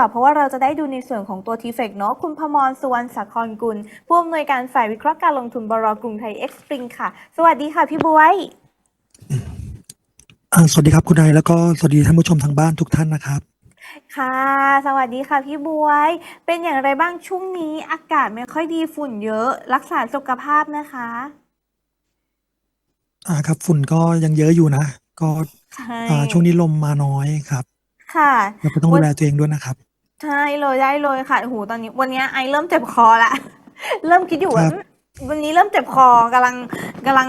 ค่ะเพราะว่าเราจะได้ดูในส่วนของตัว t f e c เนาะคุณพมรสุวรรณสักรกุลผู้อำนวยการฝ่ายวิเคราะห์การลงทุนบรกรุงไทยเอ็กซ์ปริงค่ะ สวัสดีค่ะพี่บวยอ่าสวัสดีครับคุณนายแล้วก็สวัสดีท่านผู้ชมทางบ้านทุกท่านนะครับ ค่ะ สวัสดีค่ะพี่บวย เป็นอย่างไรบ้างช่วงนี้อากาศไม่ค่อยดีฝุ่นเยอะ รักษาสุขภาพนะคะ อ่าครับ ฝุ่นก็ยังเยอะอยู่นะ ก็ใช่อ่าช่วงนี้ลมมาน้อยครับ ค่ะแล้วก็ต้องดูแลตัวเองด้วยนะครับ ใช่เลยได้เลยค่ะโอ้โหตอนนี้ วันนี้ไอเริ่มเจ็บคอละ เริ่มคิดอยู่ว่าครับ อืมวันนี้เริ่มเจ็บคอกำลังกำลัง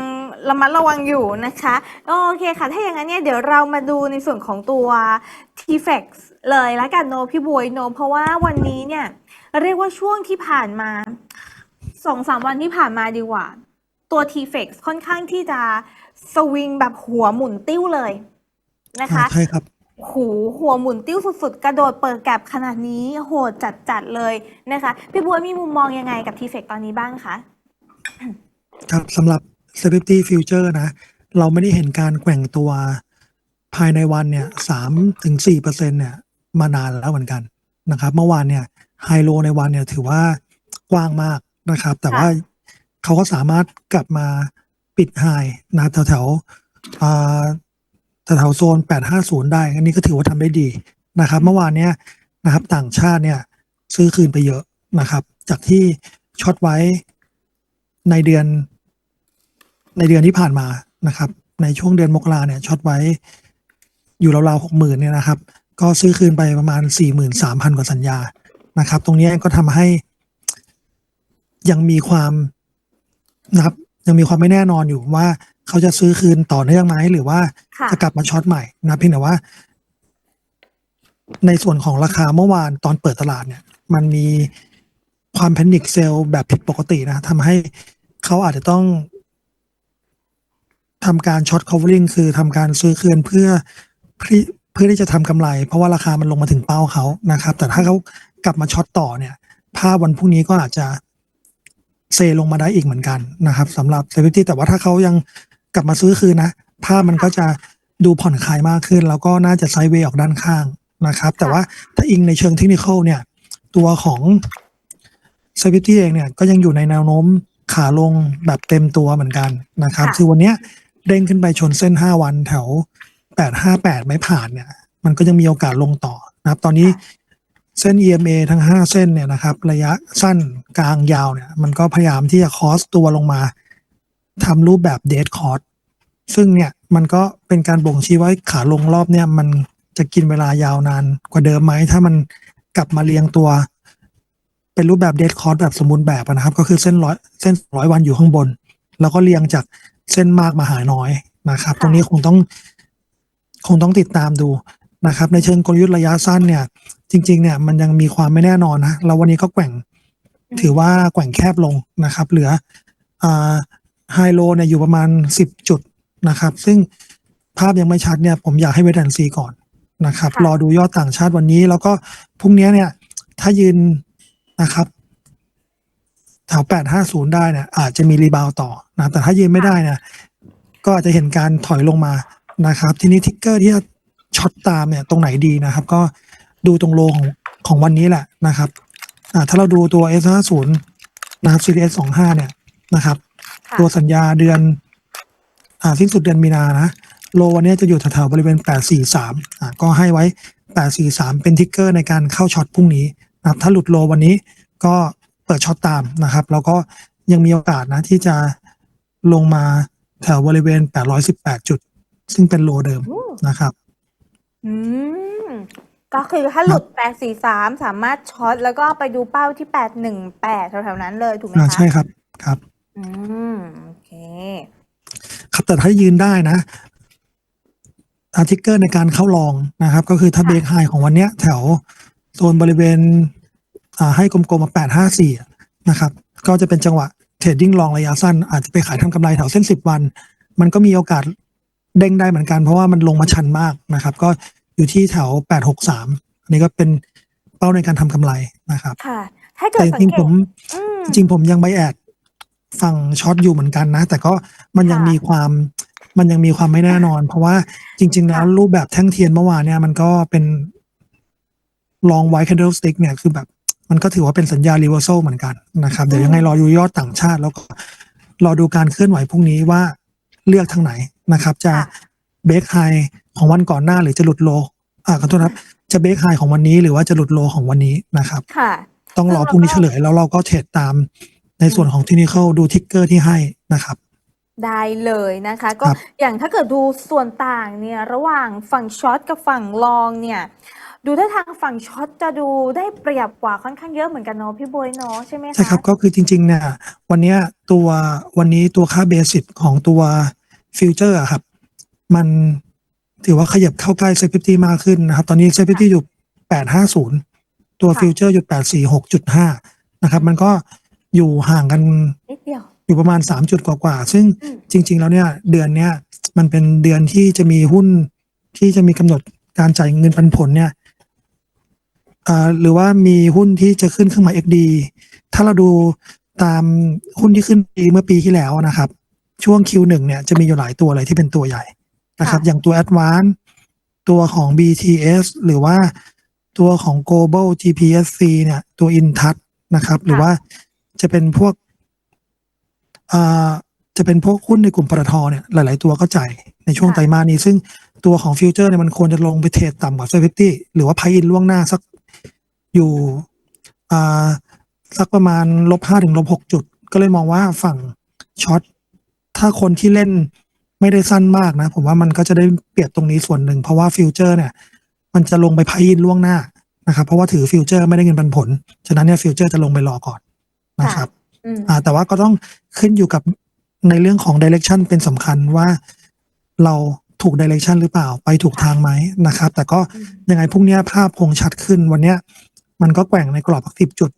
ระมัดระวังอยู่นะคะโอเคค่ะ ถ้าอย่างนั้นเนี่ยเดี๋ยวเรามาดูในส่วนของตัว t f e x เลยละกันโนพี่บวยโนเพราะว่าวันนี้เนี่ย เรียกว่าช่วงที่ผ่านมาสองสามวันที่ผ่านมาดีกว่า ตัว t f e x ค่อนข้างที่จะสวิงแบบหัวหมุนติ้วเลยนะคะอ่าใช่ครับ หูหัวหมุนติ้วสุดๆ กระโดดเปิดแกลบขนาดนี้โหดจัดๆเลยนะคะ พี่บัวมีมุมมองยังไงกับทีเฟกตอนนี้บ้างคะครับสำหรับ Safety Future นะ เราไม่ได้เห็นการแกว่งตัวภายในวันเนี่ยสามถึงสี่เปอร์เซ็นเนี่ยมานานแล้วเหมือนกันนะครับ เมื่อวานเนี่ยไฮโลในวันเนี่ยถือว่ากว้างมากนะครับ แต่ว่าเขาก็สามารถกลับมาปิดไฮนะแถวแถวๆอ่า แถวโซน 850 ได้ อันนี้ก็ถือว่าทำได้ดีนะครับ เมื่อวานเนี่ยนะครับต่างชาติเนี่ยซื้อคืนไปเยอะนะครับ จากที่ช็อตไว้ในเดือน ในเดือนที่ผ่านมานะครับ ในช่วงเดือนมกราเนี่ยช็อตไว้อยู่ราวๆหกหมื่นเนี่ยนะครับ ก็ซื้อคืนไปประมาณสี่หมื่นสามพันกว่าสัญญานะครับ ตรงนี้ก็ทำให้ยังมีความนะครับ ยังมีความไม่แน่นอนอยู่ว่า เขาจะซื้อคืนต่อเนื่องไหมหรือว่าค่ะ จะกลับมาช็อตใหม่นะเพียงแต่ว่า ในส่วนของราคาเมื่อวานตอนเปิดตลาดเนี่ย มันมีความแพนิคเซลแบบผิดปกตินะทำให้เขาอาจจะต้องทำการช็อต covering คือทำการซื้อคืนเพื่อเพื่อเพื่อที่จะทำกำไร เพราะว่าราคามันลงมาถึงเป้าเขานะครับ แต่ถ้าเขากลับมาช็อตต่อเนี่ยภาพวันพรุ่งนี้ก็อาจจะ เซลงมาได้อีกเหมือนกันนะครับสำหรับเซ v ิตี้แต่ว่าถ้าเขายัง กลับมาซื้อคืนนะภาพมันก็จะดูผ่อนคลายมากขึ้น แล้วก็น่าจะไซด์เวย์ออกด้านข้างนะครับ แต่ว่าถ้าอิงในเชิงเทคนิคเนี่ย ตัวของเซ v ิตี้เองเนี่ยก็ยังอยู่ในแนวโน้มขาลงแบบเต็มตัวเหมือนกันนะครับค่ะคือวันเนี้ยเด้งขึ้นไปชนเส้น 5 วันแถว 858 ไม่ผ่านเนี่ย มันก็ยังมีโอกาสลงต่อนะครับ ตอนนี้เส้น EMA ทั้ง 5 เส้นเนี่ยนะครับ ระยะสั้นกลางยาวเนี่ย มันก็พยายามที่จะคอสตัวลงมา ทำรูปแบบเด d คอร์สซึ่งเนี่ยมันก็เป็นการบ่งชี้ว่าขาลงรอบเนี่ยมันจะกินเวลายาวนานกว่าเดิมไหม ถ้ามันกลับมาเรียงตัว เป็นรูปแบบเด d คอร์สแบบสมบูรณ์แบบอะนะครับ ก็คือเส้นร้อยเส้นร้อยวันอยู่ข้างบน แล้วก็เรียงจากเส้นมากมาหาน้อยนะครับ ตรงนี้คงต้อง คงต้องติดตามดูนะครับ ในเชิงกลยุทธ์ระยะสั้นเนี่ย จริง ๆ เนี่ยมันยังมีความไม่แน่นอนนะเราวันนี้ก็แกว่ง ถือว่าแกว่งแคบลงนะครับ เหลืออ่า ไฮโลเนี่ยอยู่ประมาณสิบจุดนะครับ ซึ่งภาพยังไม่ชัดเนี่ยผมอยากให้เวทแอนซีก่อนนะครับค่ะรอดูยอดต่างชาติวันนี้ แล้วก็พรุ่งนี้เนี่ย ถ้ายืนนะครับแถวแปดห้าศูนย์ได้เนี่ยอาจจะมีรีบาวด์ต่อนะแต่ถ้ายืนไม่ได้เนี่ยก็อาจจะเห็นการถอยลงมานะครับ ทีนี้ทิกเกอร์ที่จะช็อตตามเนี่ยตรงไหนดีนะครับ ก็ดูตรงโลของของวันนี้แหละนะครับ อ่าถ้าเราดูตัว S50 นะครับ Series S25 เนี่ยนะครับค่ะ ตัวสัญญาเดือน อ่าสิ้นสุดเดือนมีนานะโลวันนี้จะอยู่แถวๆบริเวณ 843อ่าก็ให้ไว้ 843 เป็นทิกเกอร์ในการเข้าช็อตพรุ่งนี้นะครับถ้าหลุดโลวันนี้ก็เปิดช็อตตามนะครับ แล้วก็ยังมีโอกาสนะที่จะลงมาแถวบริเวณ 818 จุด ซึ่งเป็นโลเดิมอู้นะครับ อืม ก็คือถ้าหลุด 843 สามารถช็อตแล้วก็ไปดูเป้าที่ 818แถวๆนั้นเลยถูกไหมอ่าคะใช่ครับครับ อืม โอเค ครับแต่ถ้ายืนได้นะอาทิกเกอร์ในการเข้าลองนะครับ ก็คือถ้าค่ะ เบรกไฮของวันเนี้ย แถวโซนบริเวณอ่าให้กลมๆมาแปดห้าสี่นะครับ ก็จะเป็นจังหวะเทรดดิ้งลองระยะสั้น อาจจะไปขายทำกำไรแถวเส้นสิบวัน มันก็มีโอกาสเด้งได้เหมือนกันเพราะว่ามันลงมาชันมากนะครับ ก็อยู่ที่แถวแปดหกสามอันนี้ก็เป็นเป้าในการทำกำไรนะครับ ค่ะ ถ้าเกิแต่ดจสังริงเกๆผต มอืม จริงๆผมยังไบแอด ฝั่งช็อตอยู่เหมือนกันนะ แต่ก็มันยังค่ะ มีความมันยังมีความไม่แน่นอน เพราะว่าจริง ๆ แล้วค่ะรูปแบบแท่งเทียนเมื่อวานเนี่ย มันก็เป็นลองไว้ candlestick เนี่ย คือแบบ มันก็ถือว่าเป็นสัญญา reversal เหมือนกันนะครับ เดี๋ยวยังไงรอดูยอดต่างชาติ แล้วก็รอดูการเคลื่อนไหวพรุ่งนี้ว่าเลือกทางไหนนะครับ จะค่ะ เบรกไฮของวันก่อนหน้าหรือจะหลุดโล อ่าขอโทษนะครับ จะเบรกไฮของวันนี้หรือว่าจะหลุดโลของวันนี้นะครับ ค่ะ ต้องรอพรุ่งนี้เฉลยแล้วเราก็เทรดตาม ในส่วนของทีนิเคิลดูทิกเกอร์ที่ให้นะครับ ได้เลยนะคะ ก็ครับ อย่างถ้าเกิดดูส่วนต่างเนี่ยระหว่างฝั่งช็อตกับฝั่งลองเนี่ยดูถ้าทางฝั่งช็อตจะดูได้เปรียบกว่าค่อนข้างเยอะเหมือนกันเนาะพี่บวยเนาะใช่ไหมคะ ใช่ครับก็คือจริงๆเนี่ยวันเนี้ยตัววันนี้ตัวค่าเบสิกของตัวฟิวเจอร์ครับ มันถือว่าขยับเข้าใกล้เซฟตี้มากขึ้นนะครับ ตอนนี้เซฟตี้อยู่ 850 ตัวฟิวเจอร์อยู่ 846.5 นะครับ มันก็ อยู่ห่างกันนิดเดียว อยู่ประมาณ 3 จุดกว่าๆซึ่งอืม จริง ๆ แล้วเนี่ยเดือนเนี้ยมันเป็นเดือนที่จะมีหุ้นที่จะมีกำหนดการจ่ายเงินปันผลเนี่ยอ่าหรือว่ามีหุ้นที่จะขึ้นเครื่องหมาย XD ถ้าเราดูตามหุ้นที่ขึ้นปีเมื่อปีที่แล้วนะครับ ช่วง Q1 เนี่ยจะมีอยู่หลายตัวเลยที่เป็นตัวใหญ่นะครับอย่างตัว Advance ตัวของ BTS หรือว่าตัวของ Global GPSC เนี่ยตัว Intouch นะครับ หรือว่า จะเป็นพวกอ่าจะเป็นพวกหุ้นในกลุ่มปตทเนี่ยหลาย ๆ ตัวก็จ่ายในช่วงค่ะไตรมาสนี้ ซึ่งตัวของฟิวเจอร์เนี่ยมันควรจะลงไปเทรดต่ำกว่าเซฟตี้หรือว่าไพอินล่วงหน้าสักอยู่อ่าสักประมาณลบห้าถึงลบหกจุด ก็เลยมองว่าฝั่งช็อตถ้าคนที่เล่นไม่ได้สั้นมากนะ ผมว่ามันก็จะได้เปรียบตรงนี้ส่วนหนึ่ง เพราะว่าฟิวเจอร์เนี่ย มันจะลงไปไพอินล่วงหน้านะครับเพราะว่าถือฟิวเจอร์ไม่ได้เงินปันผล ฉะนั้นเนี่ยฟิวเจอร์จะลงไปรอก่อน นะครับอืมอ่าแต่ว่าก็ต้องขึ้นอยู่กับในเรื่องของดิเรกชันเป็นสำคัญว่าเราถูกดิเรกชันหรือเปล่าไปถูกทางไหมนะครับ แต่ก็อืมยังไงพรุ่งนี้ภาพคงชัดขึ้นวันเนี้ย มันก็แกว่งในกรอบสิบจุด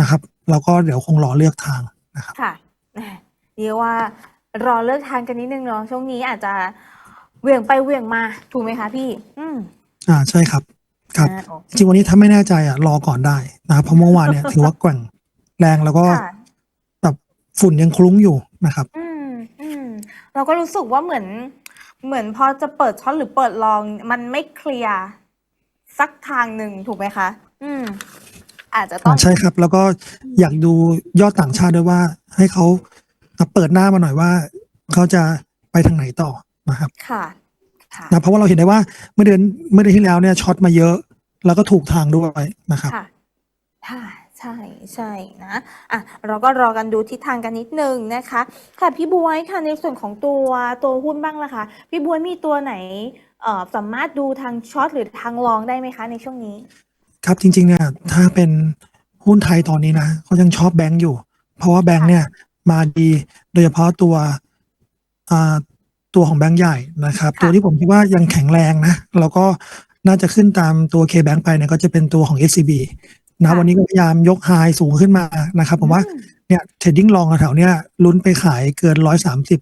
นะครับ แล้วก็เดี๋ยวคงรอเลือกทางนะครับค่ะแหมเรียกว่ารอเลิกทานกันนิดนึงเนาะช่วงนี้อาจจะเหวี่ยงไปเหวี่ยงมาถูกไหมคะพี่ อืมอ่าใช่ครับ ครับอ่าโอเคจริงวันนี้ถ้าไม่แน่ใจอะรอก่อนได้นะครับเพราะเมื่อวานเนี่ยถือว่าแกว่ง แรงแล้วก็ค่ะ แบบฝุ่นยังคลุ้งอยู่นะครับ อืมอืมเราก็รู้สึกว่าเหมือน เหมือนพอจะเปิดช็อตหรือเปิดลอง มันไม่เคลียร์สักทางหนึ่งถูกไหมคะ อืม อาจจะต้องใช่ครับ แล้วก็อยากดูยอดต่างชาติด้วยว่า ให้เขาเปิดหน้ามาหน่อยว่าเขาจะไปทางไหนต่อนะครับค่ะ ค่ะ นะเพราะว่าเราเห็นได้ว่าเมื่อเดือนเมื่อเดือนที่แล้วเนี่ยช็อตมาเยอะ แล้วก็ถูกทางด้วยนะครับ ค่ะ ค่ะใช่ใช่นะอะเราก็รอกันดูทิศทางกันนิดนึงนะคะ ค่ะพี่บวยค่ะในส่วนของตัวตัวหุ้นบ้างล่ะคะพี่บวยมีตัวไหนเอ่อสามารถดูทางช็อตหรือทางลองได้ไหมคะในช่วงนี้ ครับจริงๆเนี่ยถ้าเป็นหุ้นไทยตอนนี้นะเขายังชอบแบงก์อยู่ เพราะว่าแบงก์เนี่ยมาดีโดยเฉพาะตัวอ่าตัวของแบงก์ใหญ่นะครับค่ะตัวที่ผมคิดว่ายังแข็งแรงนะแล้วก็น่าจะขึ้นตามตัว K-Bank ไปเนี่ยก็จะเป็นตัวของ SCB นะวันนี้ก็พยายามยกไฮสูงขึ้นมานะครับ ผมว่าอืมเนี่ยเทรดดิ้งลองแถวๆเนี้ยลุ้นไปขายเกินร้อยสามสิบ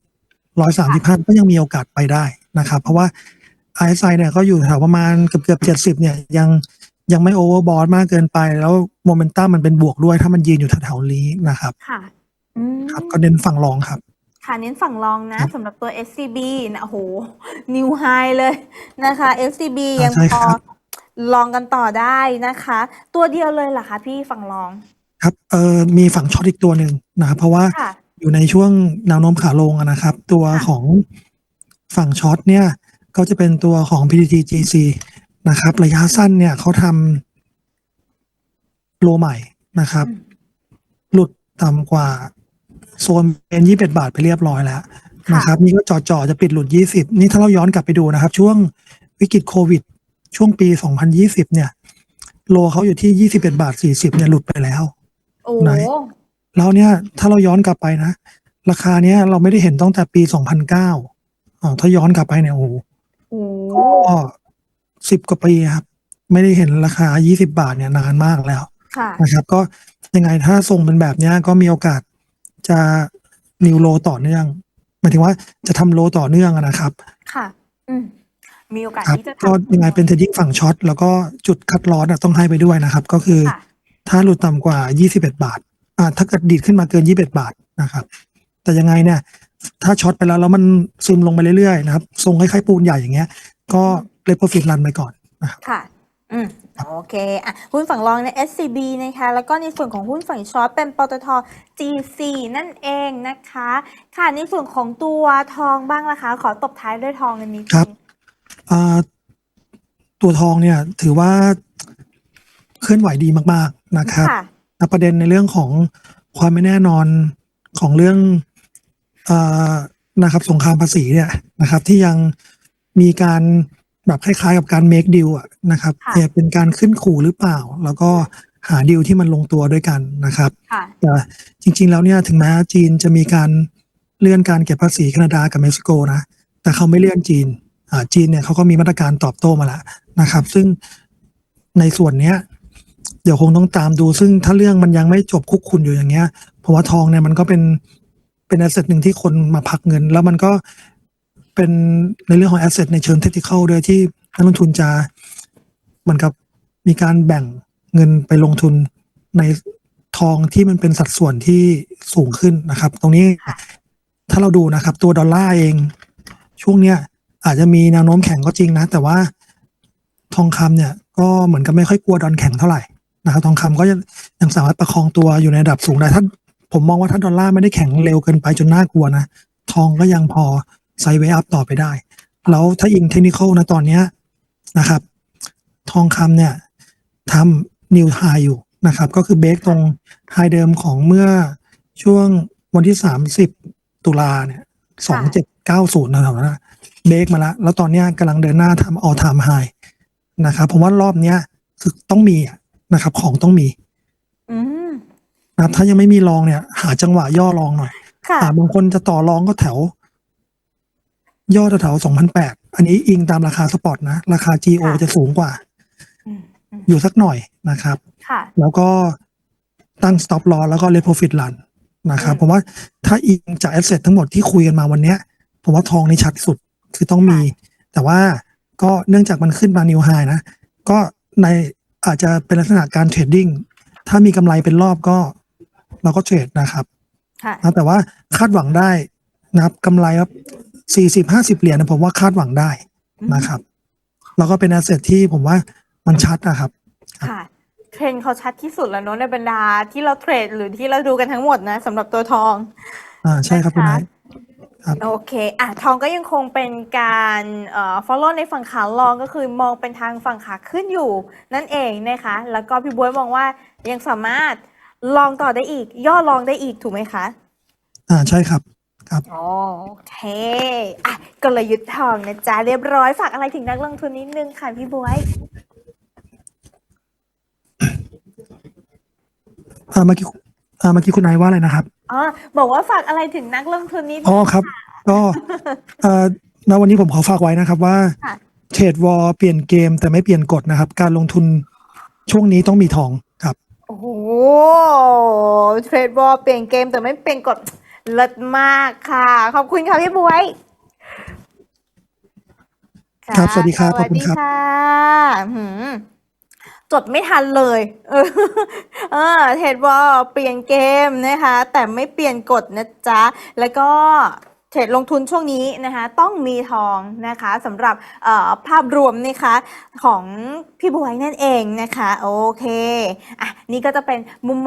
ร้อยสามสิบห้าก็ยังมีโอกาสไปได้นะครับ เพราะว่า RSI เนี่ยก็อยู่แถวประมาณเกือบเกือบเจ็ดสิบเนี่ยยังยังไม่โอเวอร์บอทมากเกินไป แล้วโมเมนตัมมันเป็นบวกด้วยถ้ามันยืนอยู่แถวๆนี้นะครับ ค่ะอืมครับก็เน้นฝั่งรองครับ ค่ะเน้นฝั่งรองนะครับสำหรับตัว SCB นะโอ้โหนิวไฮเลยนะคะ SCB อ่ายังใช่พอครับ ลองกันต่อได้นะคะ ตัวเดียวเลยเหรอคะพี่ฝั่งรอง ครับ เออมีฝั่งช็อตอีกตัวหนึ่งนะครับเพราะว่าค่ะ อยู่ในช่วงแนวโน้มขาลงอะนะครับ ตัวค่ะ ของฝั่งช็อตเนี่ย ก็จะเป็นตัวของ PTTGC นะครับ ระยะสั้นเนี่ยเขาทำโลใหม่นะครับ อืมหลุดต่ำกว่าโซนเป็นยี่สิบาทไปเรียบร้อยแล้วค่ะ นะครับ นี่ก็จ่อๆจะปิดหลุดยี่สิบนี่ถ้าเราย้อนกลับไปดูนะครับ ช่วงวิกฤตโควิด ช่วงปีสองพันยี่สิบเนี่ย โลเขาอยู่ที่ยี่สิบเอ็ดบาทสี่สิบเนี่ยหลุดไปแล้วโอ้ไหนแล้วเนี่ย ถ้าเราย้อนกลับไปนะ ราคาเนี้ยเราไม่ได้เห็นตั้งแต่ปี 2009อ๋อถ้าย้อนกลับไปเนี่ยโอ้โหโอ้ก็สิบกว่าปีครับ ไม่ได้เห็นราคา 20 บาทเนี่ยนานมากแล้วค่ะนะครับ ก็ยังไงถ้าทรงเป็นแบบเนี้ยก็มีโอกาสจะนิวโลต่อเนื่องหมายถึงว่าจะทำโลต่อเนื่องอะนะครับ ค่ะ อืม มีโอกาสครับที่จะก็ทำ ยังไงเป็นเทรดดิ้งฝั่งช็อตแล้วก็จุดคัดลอสอะต้องให้ไปด้วยนะครับ ก็คือ ค่ะ ถ้าหลุดต่ำกว่า 21 บาทอ่าถ้าเกิดดีดขึ้นมาเกิน 21 บาทนะครับ แต่ยังไงเนี่ย ถ้าช็อตไปแล้วแล้วมันซึมลงไปเรื่อยๆนะครับทรงคล้ายๆปูนใหญ่อย่างเงี้ย ก็เลเ r อร์ฟิตรันไปก่อนนะครับ ค่ะ อืม โอเค อะ หุ้นฝั่งรองใน SCB นะคะ แล้วก็ในส่วนของหุ้นฝั่งช็อตเป็นปตท GC นั่นเองนะคะ ค่ะ ในส่วนของตัวทองบ้างละคะ ขอตบท้ายด้วยทองกันนิดนึงครับอ่า ตัวทองเนี่ยถือว่าเคลื่อนไหวดีมาก ๆนะครับค่ะนะประเด็นในเรื่องของความไม่แน่นอนของเรื่องเอ่อนะครับสงครามภาษีเนี่ยนะครับ ที่ยังมีการแบบคล้ายๆ กับการ make deal อะนะครับค่ะเนี่ยเป็นการขึ้นขู่หรือเปล่า แล้วก็หาดีลที่มันลงตัวด้วยกันนะครับค่ะแต่จริง ๆ แล้วเนี่ยถึงแม้จีนจะมีการเลื่อนการเก็บภาษีแคนาดากับเม็กซิโกนะ แต่เขาไม่เลื่อนจีนอ่า จีนเนี่ยเขาก็มีมาตรการตอบโต้มาแล้วนะครับ ซึ่งในส่วนเนี้ย เดี๋ยวคงต้องตามดู ซึ่งถ้าเรื่องมันยังไม่จบคุกคุนอยู่อย่างเงี้ยผมว่าทองเนี่ยมันก็เป็นเป็นแอสเซทหนึ่งที่คนมาพักเงิน แล้วมันก็เป็นในเรื่องของแอสเซทในเชิงเทคนิคด้วยที่นักลงทุนจะเหมือนกับมีการแบ่งเงินไปลงทุนในทองที่มันเป็นสัดส่วนที่สูงขึ้นนะครับ ตรงนี้ถ้าเราดูนะครับ ตัวดอลลาร์เอง ช่วงเนี้ย อาจจะมีแนวโน้มแข็งก็จริงนะ แต่ว่าทองคำเนี่ย ก็เหมือนกับไม่ค่อยกลัวดอลแข็งเท่าไหร่นะครับทองคำก็ยังสามารถประคองตัวอยู่ในระดับสูงได้ถ้าผมมองว่าถ้าดอลลาร์ไม่ได้แข็งเร็วเกินไปจนน่ากลัวนะ ทองก็ยังพอไซด์เวอัพต่อไปได้ แล้วถ้าอิงเทคนิคนะตอนเนี้ยนะครับ ทองคำเนี่ยทำนิวไฮอยู่นะครับ ก็คือเบรกตรงไฮเดิมของเมื่อช่วงวันที่ 30 ตุลาเนี่ยสองเจ็ดเก้าศูนย์นะครันะ เบรกมาแล้วแล้วตอนเนี้ยกำลังเดินหน้าทำออทามไฮนะครับผมว่ารอบเนี้ยคือต้องมีอะนะครับ ของต้องมีอืมนะครับ ถ้ายังไม่มีลองเนี่ย หาจังหวะย่อลองหน่อยค่ะอ่าบางคนจะต่อรองก็แถว ย่อแถวสองพันแปดอันนี้อิงตามราคาสปอร์ตนะ ราคา GO ค่ะจะสูงกว่าอืมอืมอยู่สักหน่อยนะครับค่ะแล้วก็ตั้ง stop loss แล้วก็ let profit run นะครับอืมผมว่าถ้าอิงจาก asset ทั้งหมดที่คุยกันมาวันเนี้ยผมว่าทองนี่ชัดสุด คือต้องมี แต่ว่าก็เนื่องจากมันขึ้นมา new high นะ ก็ในอาจจะเป็นลักษณะการเทรดดิ้งถ้ามีกำไรเป็นรอบก็เราก็เทรดนะครับค่ะนะแต่ว่าคาดหวังได้นะครับกำไรครับสี่สิบห้าสิบเหรียญนะผมว่าคาดหวังได้นะครับ แล้วก็เป็น asset ที่ผมว่ามันชัดนะครับ ค่ะ เทรนด์เขาชัดที่สุดแล้วเนอะในบรรดาที่เราเทรดหรือที่เราดูกันทั้งหมดนะสำหรับตัวทอง อ่าใช่ครับคุณนะนาย คะโอเคอะทองก็ยังคงเป็นการเอ่อ follow ในฝั่งขาลองก็คือมองเป็นทางฝั่งขาขึ้นอยู่ นั่นเองนะคะ แล้วก็พี่บ๊วยมองว่ายังสามารถลองต่อได้อีก ย่อลองได้อีกถูกไหมคะอ่าใช่ครับอ๋อโอเคอะกลยุทธ์ทองนะจ๊ะเรียบร้อยฝากอะไรถึงนักลงทุนนิดนึงค่ะพี่บ๊วยอ่าเมื่อกี้อ่าเมื่อกี้คุณนายว่าอะไรนะครับ อ๋อบอกว่าฝากอะไรถึงนักลงทุนนิดอ๋นึองครับ ก็เอ่อณวันนี้ผมขอฝากไว้นะครับว่าค่ะ เทรดวอลเปลี่ยนเกมแต่ไม่เปลี่ยนกฎนะครับ การลงทุนช่วงนี้ต้องมีทองครับ โอ้โหเทรดบอลเปลี่ยนเกมแต่ไม่เปลี่ยนกฎเลิศมากค่ะ ขอบคุณค่ะพี่บวยครับสวัสดีครับขอบคุณครับ สวัสดีค่ะหืม จดไม่ทันเลย เออเทรดวอลเปลี่ยนเกมนะคะ แต่ไม่เปลี่ยนกฎนะจ๊ะ แล้วก็เทรดลงทุนช่วงนี้นะคะต้องมีทองนะคะสำหรับภาพรวมนะคะของพี่บวยนั่นเองนะคะ โอเค อะ นี่ก็จะเป็นมุมมอง